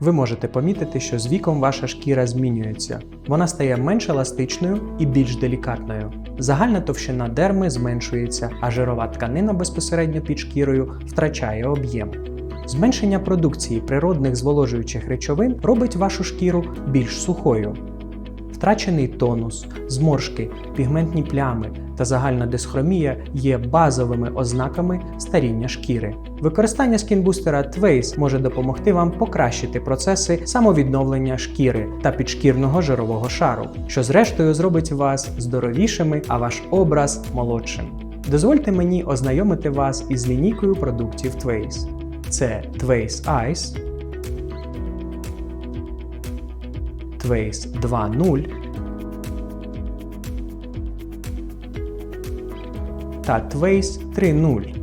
ви можете помітити, що з віком ваша шкіра змінюється. Вона стає менш еластичною і більш делікатною. Загальна товщина дерми зменшується, а жирова тканина безпосередньо під шкірою втрачає об'єм. Зменшення продукції природних зволожуючих речовин робить вашу шкіру більш сухою. Втрачений тонус, зморшки, пігментні плями та загальна дисхромія є базовими ознаками старіння шкіри. Використання скінбустера Twace може допомогти вам покращити процеси самовідновлення шкіри та підшкірного жирового шару, що зрештою зробить вас здоровішими, а ваш образ молодшим. Дозвольте мені ознайомити вас із лінійкою продуктів Twace. Це Twace Ice, Twace 2.0 та Twace 3.0.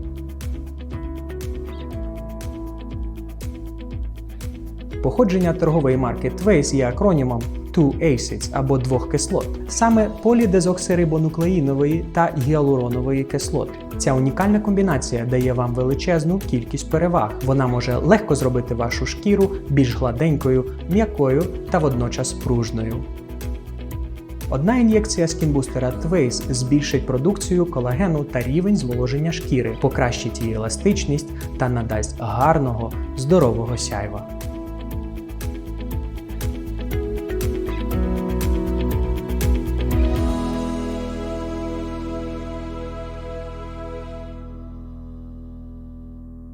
Походження торгової марки Twace є акронімом Two Acids або двох кислот, саме полідезоксирибонуклеїнової та гіалуронової кислот. Ця унікальна комбінація дає вам величезну кількість переваг. Вона може легко зробити вашу шкіру більш гладенькою, м'якою та водночас пружною. Одна ін'єкція скінбустера Twace збільшить продукцію колагену та рівень зволоження шкіри, покращить її еластичність та надасть гарного, здорового сяйва.